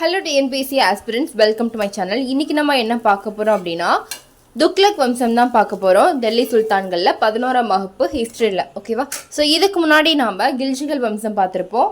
Hello TNPSC aspirants welcome to my channel இன்றைக்கி நம்ம என்ன பார்க்க போகிறோம் அப்படின்னா துக்லக் வம்சம் தான் பார்க்க போகிறோம் டெல்லி சுல்தான்களில் பதினோராம் வகுப்பு ஹிஸ்ட்ரியில் ஓகேவா ஸோ இதுக்கு முன்னாடி நாம் கில்ஜிகள் வம்சம் பார்த்துருப்போம்.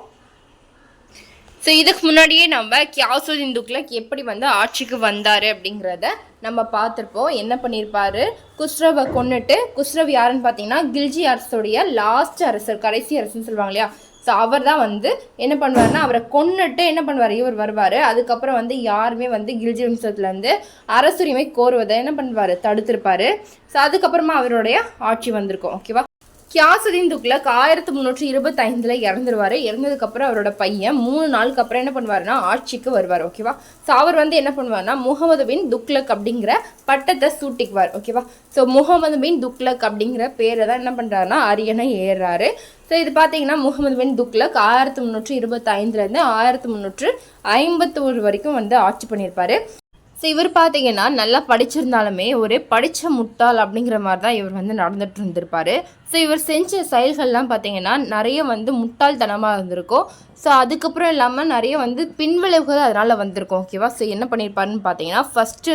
ஸோ இதுக்கு முன்னாடியே நம்ம கியாசுதீன் துக்லக் எப்படி வந்து ஆட்சிக்கு வந்தார் அப்படிங்கிறத நம்ம பார்த்துருப்போம். என்ன பண்ணியிருப்பாரு குஸ்ரவை கொன்னுட்டு குஸ்ரவ் யாருன்னு பார்த்தீங்கன்னா கில்ஜி அரசுடைய லாஸ்ட் அரசர் கடைசி அரசுன்னு சொல்லுவாங்க இல்லையா? ஸோ அவர் தான் வந்து என்ன பண்ணுவாருன்னா அவரை கொன்னுட்டு என்ன பண்ணுவார்? இவர் வருவார். அதுக்கப்புறம் வந்து யாருமே வந்து கில்ஜி வம்சத்துலேருந்து அரசுரிமை கோருவதை என்ன பண்ணுவார்? தடுத்திருப்பார். ஸோ அதுக்கப்புறமா அவருடைய ஆட்சி வந்திருக்கும். ஓகேவா கியாசுதீன் துக்ளக் ஆயிரத்தி முந்நூற்றி இருபத்தைந்தில் இறந்துருவார். இறந்ததுக்கப்புறம் அவரோட பையன் மூணு நாளுக்கு அப்புறம் என்ன பண்ணுவார்னா ஆட்சிக்கு வருவார் ஓகேவா ஸோ அவர் வந்து என்ன பண்ணுவார்னா முகமது பின் துக்லக் அப்படிங்கிற பட்டத்தை சூட்டிக்குவார் ஓகேவா ஸோ முகமது பின் துக்லக் அப்படிங்கிற பேரை தான் என்ன பண்ணுறாருன்னா அரியணை ஏறுறாரு. ஸோ இது பார்த்தீங்கன்னா முகமது பின் துக்லக் ஆயிரத்தி முந்நூற்றி இருபத்தைந்துலேருந்து ஆயிரத்தி முந்நூற்று ஐம்பத்தோரு வரைக்கும் வந்து ஆட்சி பண்ணியிருப்பார். ஸோ இவர் பார்த்தீங்கன்னா நல்லா படிச்சிருந்தாலுமே ஒரு படித்த முட்டாள் அப்படிங்கிற மாதிரி தான் இவர் வந்து நடந்துட்டு இருந்திருப்பாரு. ஸோ இவர் செஞ்ச செயல்கள்லாம் பார்த்தீங்கன்னா நிறைய வந்து முட்டாள்தனமாக இருந்திருக்கும். ஸோ அதுக்கப்புறம் இல்லாமல் நிறைய வந்து பின்விளைவுகள் அதனால் வந்திருக்கும். ஓகேவா ஸோ என்ன பண்ணியிருப்பாருன்னு பார்த்தீங்கன்னா ஃபஸ்ட்டு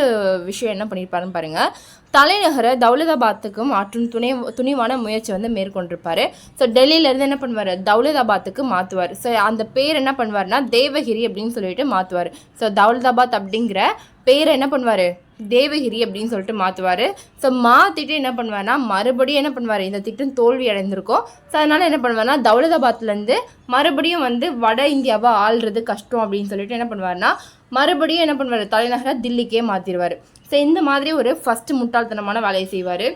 விஷயம் என்ன பண்ணியிருப்பாருன்னு பாருங்கள் தலைநகரை தௌலதாபாத்துக்கு மாற்றும் துணை துணிவான முயற்சி வந்து மேற்கொண்டிருப்பார். ஸோ டெல்லியிலேருந்து என்ன பண்ணுவார்? தௌலதாபாத்துக்கு மாற்றுவார் ஸோ அந்த பேர் என்ன பண்ணுவார்னா தேவகிரி அப்படின்னு சொல்லிட்டு மாற்றுவார் ஸோ தௌலதாபாத் அப்படிங்கிற பேரை என்ன பண்ணுவார்? தேவகிரி அப்படின்னு சொல்லிட்டு மாற்றுவார் ஸோ மாற்றிட்டு என்ன பண்ணுவார்னா மறுபடியும் என்ன பண்ணுவார்? இந்த திட்டம் தோல்வி அடைந்திருக்கும். ஸோ அதனால் என்ன பண்ணுவார்னா தௌலதாபாத்லேருந்து மறுபடியும் வந்து வட இந்தியாவை ஆள்றது கஷ்டம் அப்படின்னு சொல்லிட்டு என்ன பண்ணுவார்னா மறுபடியும் என்ன பண்ணுவார்? தலைநகரை தில்லிக்கே மாற்றிடுவார் ஸோ இந்த மாதிரி ஒரு ஃபஸ்ட்டு முட்டாள்தனமான வேலையை செய்வார்.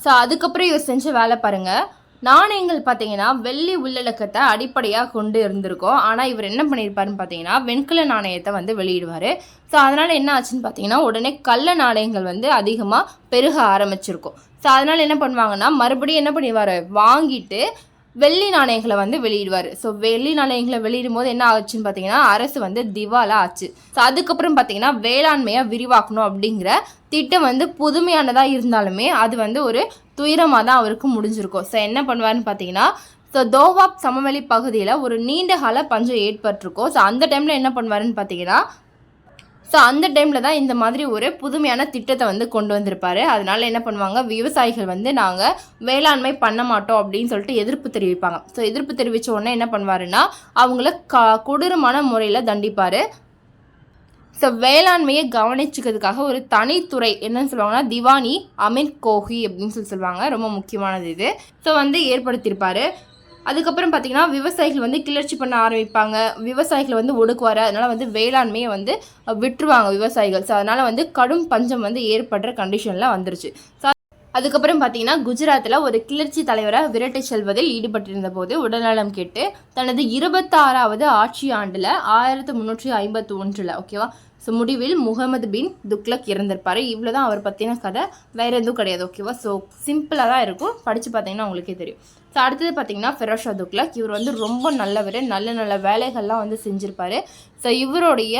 ஸோ அதுக்கப்புறம் இவர் செஞ்ச வேலை பாருங்கள் நாணயங்கள் பார்த்தீங்கன்னா வெள்ளி உள்ளடக்கத்தை அடிப்படையாக கொண்டு இருந்திருக்கோம். ஆனால் இவர் என்ன பண்ணியிருப்பாருன்னு பார்த்தீங்கன்னா வெண்கல நாணயத்தை வந்து வெளியிடுவார். ஸோ அதனால் என்ன ஆச்சுன்னு பார்த்தீங்கன்னா உடனே கள்ள நாணயங்கள் வந்து அதிகமாக பெருக ஆரம்பிச்சிருக்கும். ஸோ அதனால் என்ன பண்ணுவாங்கன்னா மறுபடியும் என்ன பண்ணிடுவார் வாங்கிட்டு வெள்ளி நாணயங்களை வந்து வெளியிடுவார். ஸோ வெள்ளி நாணயங்களை வெளியிடும் போது என்ன ஆச்சுன்னு பார்த்தீங்கன்னா அரசு வந்து திவாலா ஆச்சு. ஸோ அதுக்கப்புறம் பார்த்தீங்கன்னா வேளாண்மையை விரிவாக்கணும் அப்படிங்கிற திட்டம் வந்து புதுமையானதாக இருந்தாலுமே அது வந்து ஒரு துயரமாக தான் அவருக்கு முடிஞ்சிருக்கும். ஸோ என்ன பண்ணுவாருன்னு பார்த்தீங்கன்னா ஸோ தோவாப் சமவெளி பகுதியில் ஒரு நீண்ட கால பஞ்சம் ஏற்பட்டிருக்கும். ஸோ அந்த டைமில் என்ன பண்ணுவாருன்னு பார்த்தீங்கன்னா ஸோ அந்த டைமில் தான் இந்த மாதிரி ஒரு புதுமையான திட்டத்தை வந்து கொண்டு வந்திருப்பார். அதனால் என்ன பண்ணுவாங்க? விவசாயிகள் வந்து நாங்கள் வேளாண்மை பண்ண மாட்டோம் அப்படின்னு சொல்லிட்டு எதிர்ப்பு தெரிவிப்பாங்க. ஸோ எதிர்ப்பு தெரிவித்த உடனே என்ன பண்ணுவாருன்னா அவங்கள க கொடூரமான முறையில் தண்டிப்பார். ஸோ வேளாண்மையை கவனிச்சுக்கிறதுக்காக ஒரு தனித்துறை என்னன்னு சொல்லுவாங்கன்னா திவானி அமீர் கோஹி அப்படின்னு சொல்லி சொல்லுவாங்க. ரொம்ப முக்கியமானது இது. ஸோ வந்து ஏற்படுத்தியிருப்பாரு. அதுக்கப்புறம் பார்த்திங்கன்னா விவசாயிகள் வந்து கிளர்ச்சி பண்ண ஆரம்பிப்பாங்க. விவசாயிகள் வந்து ஒடுக்குவார். அதனால் வந்து வேளாண்மையை வந்து விட்டுருவாங்க விவசாயிகள். ஸோ அதனால் வந்து கடும் பஞ்சம் வந்து ஏற்படுற கண்டிஷனில் வந்துருச்சு. ஸோ அதுக்கப்புறம் பார்த்தீங்கன்னா குஜராத்தில் ஒரு கிளர்ச்சி தலைவரை விரட்டி செல்வதில் ஈடுபட்டிருந்த போது உடல்நலம் கேட்டு தனது இருபத்தாறாவது ஆட்சி ஆண்டில் ஆயிரத்தி முந்நூற்றி ஐம்பத்தி ஒன்றில் ஓகேவா ஸோ முடிவில் முகமது பின் துக்லக் இறந்திருப்பார். இவ்வளோ தான் அவர் பற்றின கதை. வேறு எதுவும் கிடையாது ஓகேவா ஸோ சிம்பிளாக தான் இருக்கும். படித்து பார்த்தீங்கன்னா உங்களுக்கே தெரியும். ஸோ அடுத்தது பார்த்தீங்கன்னா ஃபெரோஷா துக்லக் இவர் வந்து ரொம்ப நல்லவர். நல்ல நல்ல வேலைகள்லாம் வந்து செஞ்சுருப்பார். ஸோ இவருடைய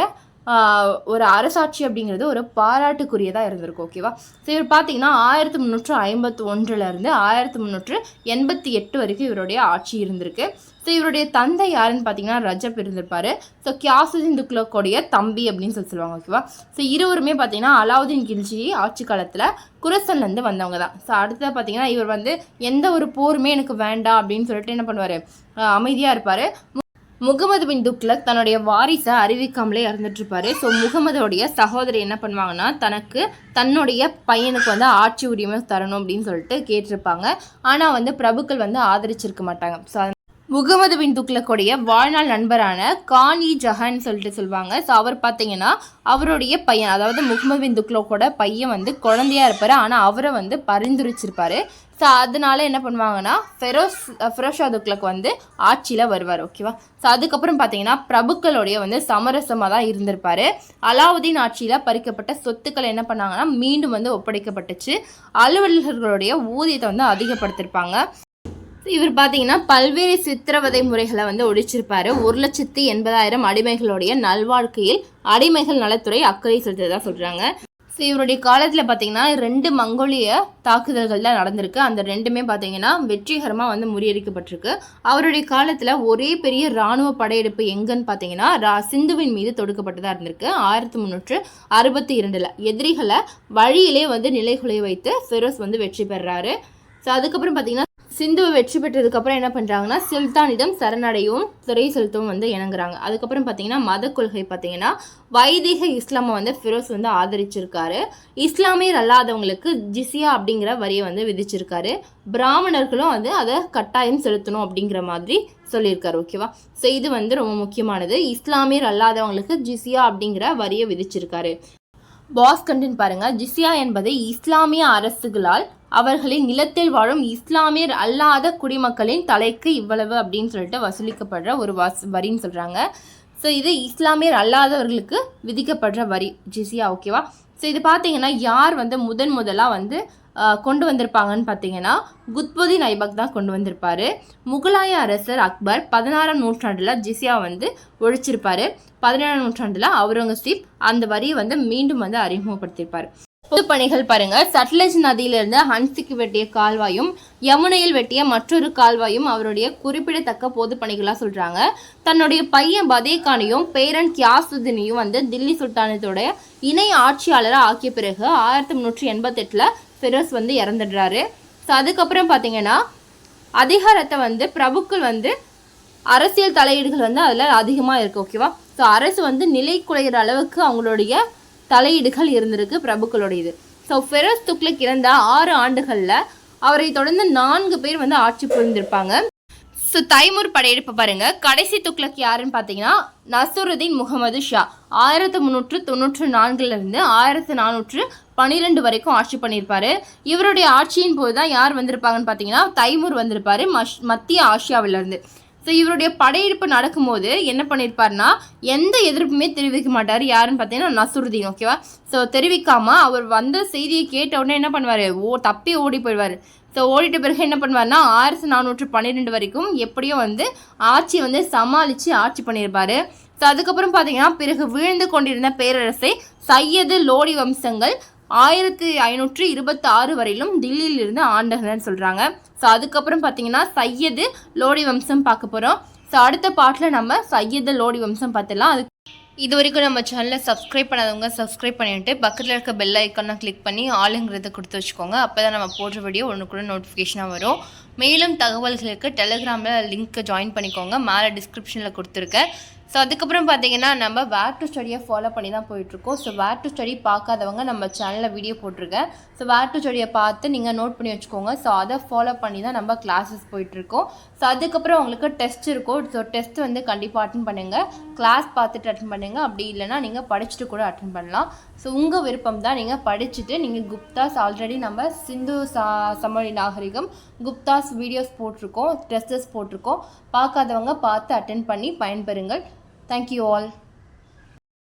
ஒரு அரசாட்சி அப்படிங்கிறது ஒரு பாராட்டுக்குரியதாக இருந்திருக்கும் ஓகேவா ஸோ இவர் பார்த்தீங்கன்னா ஆயிரத்தி முந்நூற்று ஐம்பத்தி ஒன்றுலேருந்து ஆயிரத்தி முந்நூற்று எண்பத்தி எட்டு வரைக்கும் இவருடைய ஆட்சி இருந்திருக்கு. ஸோ இவருடைய தந்தை யாருன்னு பார்த்தீங்கன்னா ரஜப் இருந்திருப்பார். ஸோ கியாசுதீன் துக்லக்கோடைய தம்பி அப்படின்னு சொல்லி சொல்லுவாங்க ஓகேவா ஸோ இருவருமே பார்த்தீங்கன்னா அலாவுதீன் கில்ஜி ஆட்சி காலத்தில் குரசன்லேருந்து வந்தவங்க தான். ஸோ அடுத்தது பார்த்தீங்கன்னா இவர் வந்து எந்த ஒரு போருமே எனக்கு வேண்டாம் அப்படின்னு சொல்லிட்டு என்ன பண்ணுவார்? அமைதியாக இருப்பார். முகமது பின் துக்லக் தன்னுடைய வாரிசை அறிவிக்காமலே இறந்துட்டுருப்பாரு. ஸோ முகமதோடைய சகோதரி என்ன பண்ணுவாங்கன்னா தனக்கு தன்னுடைய பையனுக்கு வந்து ஆட்சி உரிமை தரணும் அப்படின்னு சொல்லிட்டு கேட்டிருப்பாங்க. ஆனால் வந்து பிரபுக்கள் வந்து ஆதரிச்சிருக்க மாட்டாங்க. ஸோ முகமது பின் துக்லக்குடைய வாழ்நாள் நண்பரான கான் இ ஜஹான் சொல்லிட்டு சொல்லுவாங்க. ஸோ அவர் பார்த்தீங்கன்னா அவருடைய பையன் அதாவது முகமது பின் துக்லக்கோட பையன் வந்து குழந்தையா இருப்பார். ஆனால் அவரை வந்து பரிந்துரைச்சிருப்பாரு. ஸோ அதனால என்ன பண்ணுவாங்கன்னா ஃபெரோஸ் ஃபெரோஷா துக்லக் வந்து ஆட்சியில் வருவார் ஓகேவா ஸோ அதுக்கப்புறம் பார்த்தீங்கன்னா பிரபுக்களுடைய வந்து சமரசமாக தான் இருந்திருப்பார். அலாவுதீன் ஆட்சியில் பறிக்கப்பட்ட சொத்துக்கள் என்ன பண்ணாங்கன்னா மீண்டும் வந்து ஒப்படைக்கப்பட்டுச்சு. அலுவலர்களுடைய ஊதியத்தை வந்து அதிகப்படுத்திருப்பாங்க. இவர் பார்த்தீங்கன்னா பல்வேறு சித்திரவதை முறைகளை வந்து ஒழிச்சிருப்பாரு. ஒரு லட்சத்தி எண்பதாயிரம் அடிமைகளுடைய நல்வாழ்க்கையில் அடிமைகள் நலத்துறை அக்கறை செலுத்ததாக சொல்கிறாங்க ஸோ இவருடைய காலத்தில் பார்த்தீங்கன்னா ரெண்டு மங்கோலிய தாக்குதல்கள் தான் நடந்திருக்கு. அந்த ரெண்டுமே பார்த்தீங்கன்னா வெற்றிகரமாக வந்து முறியடிக்கப்பட்டிருக்கு. அவருடைய காலத்தில் ஒரே பெரிய இராணுவ படையெடுப்பு எங்கன்னு பார்த்தீங்கன்னா ரா சிந்துவின் மீது தொடுக்கப்பட்டதாக இருந்திருக்கு. ஆயிரத்தி முந்நூற்று அறுபத்தி இரண்டில் எதிரிகளை வழியிலே வந்து நிலைகுலைய வைத்து ஃபெரோஸ் வந்து வெற்றி பெறாரு. ஸோ அதுக்கப்புறம் பார்த்தீங்கன்னா சிந்துவை வெற்றி பெற்றதுக்கப்புறம் என்ன பண்ணுறாங்கன்னா சுல்தானிடம் சரணடையவும் துறை செலுத்தவும் வந்து இணங்குறாங்க. அதுக்கப்புறம் பார்த்தீங்கன்னா மத கொள்கை பார்த்தீங்கன்னா வைதிக இஸ்லாமை வந்து ஃபிரோஸ் வந்து ஆதரிச்சிருக்காரு. இஸ்லாமியர் அல்லாதவங்களுக்கு ஜிசியா அப்படிங்கிற வரியை வந்து விதிச்சிருக்காரு. பிராமணர்களும் வந்து அதை கட்டாயம் செலுத்தணும் அப்படிங்கிற மாதிரி சொல்லியிருக்காரு ஓகேவா? ஸோ இது வந்து ரொம்ப முக்கியமானது. இஸ்லாமியர் அல்லாதவங்களுக்கு ஜிசியா அப்படிங்கிற வரியை விதிச்சிருக்காரு. பாஸ் கண்டின் பாருங்க. ஜிசியா என்பது இஸ்லாமிய அரசுகளால் அவர்களின் நிலத்தில் வாழும் இஸ்லாமியர் அல்லாத குடிமக்களின் தலைக்கு இவ்வளவு அப்படின்னு சொல்லிட்டு வசூலிக்கப்படுற ஒரு வாஸ் வரின்னு சொல்கிறாங்க ஸோ இது இஸ்லாமியர் அல்லாதவர்களுக்கு விதிக்கப்படுற வரி. ஜிசியா ஓகேவா ஸோ இது பார்த்தீங்கன்னா யார் வந்து முதன் முதலாக வந்து கொண்டு வந்திருப்பாங்கன்னு பார்த்தீங்கன்னா குத்புதீன் ஐபக் தான் கொண்டு வந்திருப்பார். முகலாய அரசர் அக்பர் பதினாறாம் நூற்றாண்டில் ஜிசியா வந்து ஒழிச்சிருப்பார். பதினேழாம் நூற்றாண்டில் அவுரங்கசீப் அந்த வரியை வந்து மீண்டும் வந்து அறிமுகப்படுத்தியிருப்பார். பொது பணிகள் பாருங்க. சட்லஜ் நதியிலிருந்து ஹன்சிக்கு வெட்டிய கால்வாயும் யமுனையில் வெட்டிய மற்றொரு கால்வாயும் அவருடைய குறிப்பிடத்தக்க பொது பணிகளாக சொல்றாங்க. தன்னுடைய பையன் பதேகானையும் பேரன் கியாசுதினியும் வந்து தில்லி சுல்தானத்தோட இணை ஆட்சியாளராக ஆக்கிய பிறகு ஆயிரத்தி முந்நூற்றி எண்பத்தெட்டில் ஃபெரோஸ் வந்து இறந்துடுறாரு. ஸோ அதுக்கப்புறம் பார்த்தீங்கன்னா அதிகாரத்தை வந்து பிரபுக்கள் வந்து அரசியல் தலையீடுகள் வந்து அதில் அதிகமாக இருக்குது ஓகேவா ஸோ அரசு வந்து நிலை குலைகிற அளவுக்கு அவங்களுடைய தலையீடுகள் இருந்திருக்கு பிரபுக்களுடையது. ஸோ ஃபெரோஸ் துக்ளக் இறந்த ஆறு ஆண்டுகளில் அவரை தொடர்ந்து நான்கு பேர் வந்து ஆட்சி புரிந்திருப்பாங்க. ஸோ தைமூர் படையெடுப்பு பாருங்க. கடைசி துக்ளக் யாருன்னு பார்த்தீங்கன்னா நசுருதீன் முகமது ஷா ஆயிரத்தி முந்நூற்று தொண்ணூற்று நான்குலேருந்து ஆயிரத்தி நானூற்று பன்னிரெண்டு வரைக்கும் ஆட்சி பண்ணியிருப்பாரு. இவருடைய ஆட்சியின் போது தான் யார் வந்திருப்பாங்கன்னு பார்த்தீங்கன்னா தைமூர் வந்திருப்பாரு மஷ் மத்திய ஆசியாவிலேருந்து. ஸோ இவருடைய படையெடுப்பு நடக்கும்போது என்ன பண்ணியிருப்பாருன்னா எந்த எதிர்ப்புமே தெரிவிக்க மாட்டார். யாருன்னு பார்த்தீங்கன்னா நசுருதீன் ஓகேவா ஸோ தெரிவிக்காமல் அவர் வந்த செய்தியை கேட்ட உடனே என்ன பண்ணுவார்? ஓ தப்பி ஓடி போயிடுவார். ஸோ ஓடிட்ட பிறகு என்ன பண்ணுவார்னா ஆயிரத்தி நானூற்று பன்னிரெண்டு வரைக்கும் எப்படியோ வந்து ஆட்சி வந்து சமாளித்து ஆட்சி பண்ணியிருப்பார் ஸோ அதுக்கப்புறம் பார்த்தீங்கன்னா பிறகு வீழ்ந்து கொண்டிருந்த பேரரசை சையது லோடி வம்சங்கள் ஆயிரத்தி ஐநூற்று இருபத்தி ஆறு வரையிலும் தில்லியில் இருந்து சொல்கிறாங்க ஸோ அதுக்கப்புறம் பார்த்தீங்கன்னா சையது லோடி வம்சம் பார்க்க போகிறோம் ஸோ அடுத்த பாட்டில் நம்ம சையது லோடி வம்சம் பார்த்துடலாம் அது இது வரைக்கும் நம்ம சேனலை சப்ஸ்கிரைப் பண்ணாதவங்க சப்ஸ்கிரைப் பண்ணிவிட்டு பக்கத்தில் இருக்க பெல் ஐக்கானை கிளிக் பண்ணி ஆளுங்கிறத கொடுத்து வச்சுக்கோங்க. அப்போ தான் நம்ம போடுற வீடியோ ஒன்று கூட நோட்டிஃபிகேஷனாக வரும். மேலும் தகவல்களுக்கு டெலிகிராமில் லிங்க்கை ஜாயின் பண்ணிக்கோங்க. மேலே டிஸ்கிரிப்ஷனில் கொடுத்துருக்கேன் ஸோ அதுக்கப்புறம் பார்த்தீங்கன்னா நம்ம வேர் டு ஸ்டடியை ஃபாலோ பண்ணி தான் போயிட்டுருக்கோம். ஸோ வேர் டு ஸ்டடி பார்க்காதவங்க நம்ம சேனலில் வீடியோ போட்டிருக்கேன். ஸோ வேர் டு ஸ்டடியை பார்த்து நீங்கள் நோட் பண்ணி வச்சுக்கோங்க. ஸோ அதை ஃபாலோ பண்ணி தான் நம்ம கிளாஸஸ் போயிட்டுருக்கோம். ஸோ அதுக்கப்புறம் உங்களுக்கு டெஸ்ட் இருக்கும். ஸோ டெஸ்ட் வந்து கண்டிப்பாக அட்டன் பண்ணுங்கள் கிளாஸ் பார்த்துட்டு அட்டன் பண்ணுங்கள் அப்படி இல்லைன்னா நீங்கள் படிச்சுட்டு கூட அட்டன் பண்ணலாம். ஸோ உங்கள் விருப்பம் தான் நீங்கள் படிச்சுட்டு நீங்கள் குப்தாஸ் ஆல்ரெடி நம்ம சிந்து சா சமொழி நாகரிகம் குப்தாஸ் வீடியோஸ் போட்டிருக்கோம். டெஸ்டஸ் போட்டிருக்கோம். பார்க்காதவங்க பார்த்து அட்டன் பண்ணி பயன்பெறுங்கள். Thank you all.